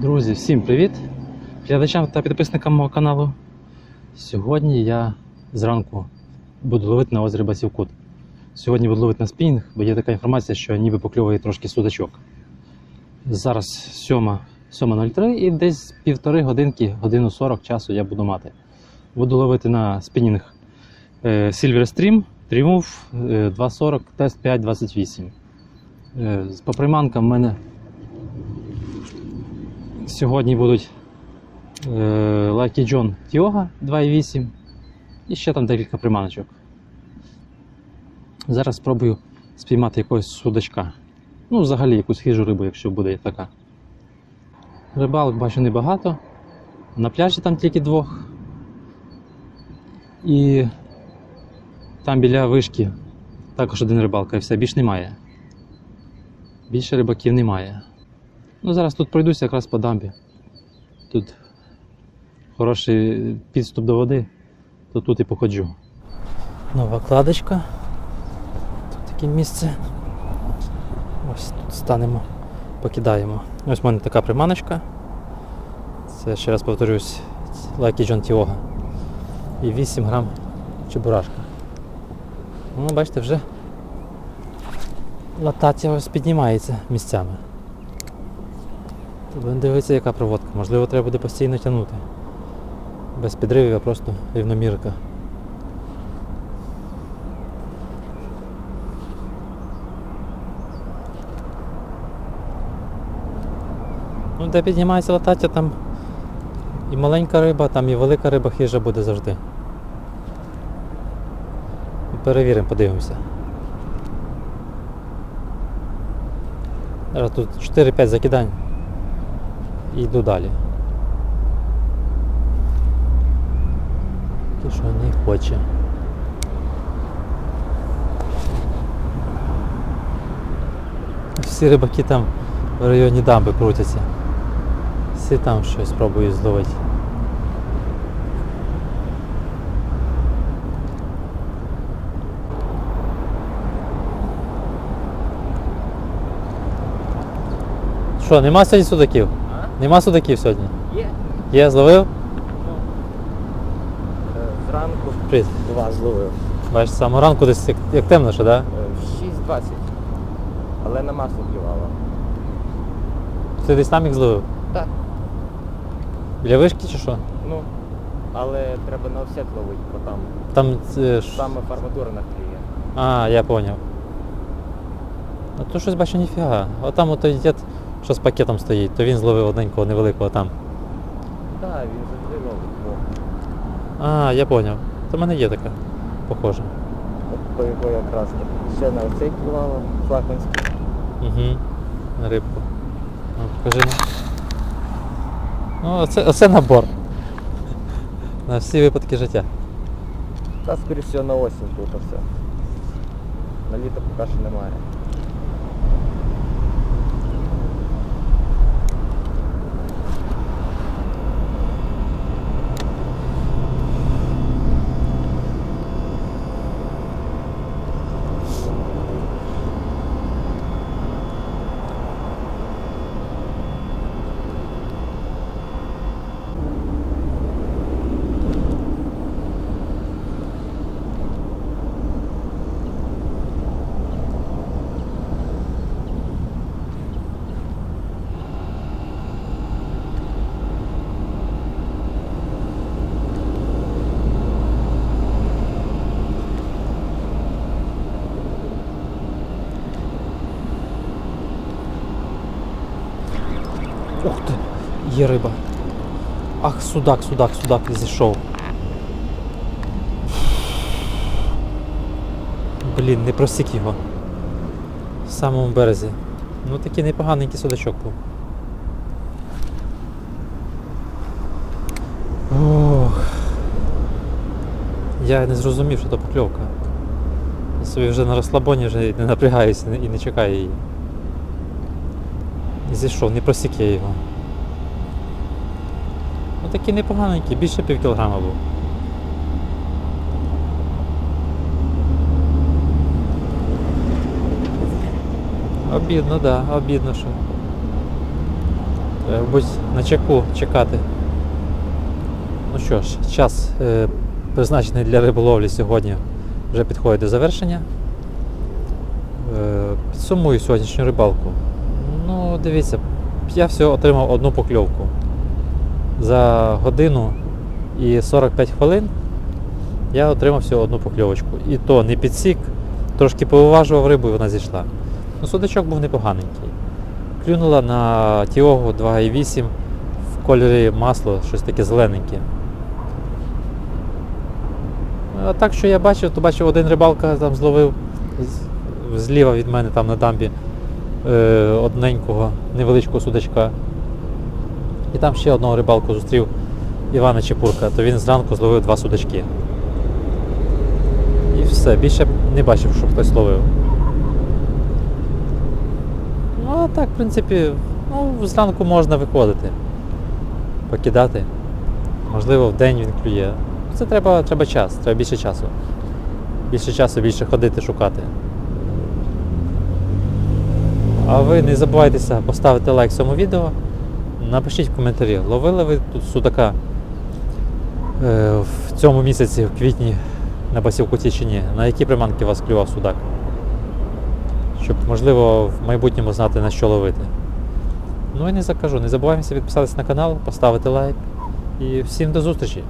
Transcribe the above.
Друзі, всім привіт! Глядачам та підписникам мого каналу. Сьогодні я зранку буду ловити на озері Басівкут. Сьогодні буду ловити на спінінг, бо є така інформація, що ніби покльовує трошки судачок. Зараз 7, 7.03 і десь півтори годинки, годину 40 часу я буду мати. Буду ловити на спінінг е, Silver Stream, Triumph е, 240, тест 528. Е, По приманкам в мене Сьогодні будуть е, Lucky John Tioga 2.8 і ще там декілька приманочок. Зараз спробую спіймати якогось судачка. Ну, взагалі якусь хижу рибу, якщо буде така. Рибалок бачу небагато. На пляжі там тільки двох. І там біля вишки також один рибалка і все, більш немає. Більше рибаків немає. Ну, зараз тут пройдуся якраз по дамбі. Тут хороший підступ до води, то тут і походжу. Нова кладочка. Тут таке місце. Ось тут станемо, покидаємо. Ось в мене така приманочка. Це ще раз повторюсь, Lucky John Tioga. І 8 грам чебурашка. Ну, бачите, вже латація ось піднімається місцями. Будемо дивитися, яка проводка. Можливо, треба буде постійно тягнути. Без підривів, а просто рівномірка. Ну, де піднімається латаття, там і маленька риба, там і велика риба хижа буде завжди. Перевіримо, подивимося. Зараз тут 4-5 закидань і йду далі. Поки що не хоче. Всі рибаки там в районі дамби крутяться. Всі там щось пробують зловити. Що, нема сьогодні судаків? Нема судаків сьогодні? Є. Є, зловив? Е, Зранку Привіт. два зловив. Бачиш, з самого ранку десь як, як темно, що, да? Е, В 6.20. Але на масло клювало. Ти десь там їх зловив? Так. Біля вишки чи що? Ну, але треба на офсет ловити, бо там Там е, саме фарматура на клює. А, я поняв. Ну то щось бачу ніфіга. Отам от той дід, що з пакетом стоїть, то він зловив одненького невеликого там. Так, він завжди ловить. Бо А, я поняв. То в мене є така. Похоже. от по його якраз ще на оцей клювало, флагманський. Угу. На рибку. Ну, покажи. ну. Ну, оце, оце набор. На всі випадки життя. Та скоріше всього на осінь тут все. На літо поки що немає. Ух ти, є риба. Ах, судак, судак, судак зійшов. Блін, не просік його. В самому березі. Ну такий непоганенький судачок був. Ох. Я не зрозумів, що то покльовка. Я собі вже на розслабоні вже не напрягаюся і не чекаю її. І зійшов, не просік я його. Ну такий непоганенький, більше пів кілограма був. Обідно, так, да, обідно, що будь на чеку чекати. Ну що ж, час е, призначений для риболовлі сьогодні вже підходить до завершення. Е, підсумую сьогоднішню рибалку. Ну, дивіться, я всього отримав одну покльовку. За годину і 45 хвилин я отримав всього одну покльовочку. І то не підсік, трошки повиважував рибу і вона зійшла. Ну, судачок був непоганенький. Клюнула на Тіогу 2,8 в кольорі масло, щось таке зелененьке. А так, що я бачив, то бачив один рибалка там зловив зліва від мене там на дамбі е, одненького невеличкого судачка. І там ще одного рибалку зустрів Івана Чепурка, то він зранку зловив два судачки. І все, більше не бачив, що хтось ловив. Ну, а так, в принципі, ну, зранку можна виходити, покидати. Можливо, в день він клює. Це треба, треба час, треба більше часу. Більше часу, більше ходити, шукати. А ви не забувайтеся поставити лайк цьому відео. Напишіть в коментарі, ловили ви тут судака е, в цьому місяці, в квітні, на басівкуці чи ні? На які приманки вас клював судак? Щоб, можливо, в майбутньому знати на що ловити. Ну і не закажу. Не забуваємося підписатися на канал, поставити лайк. І всім до зустрічі!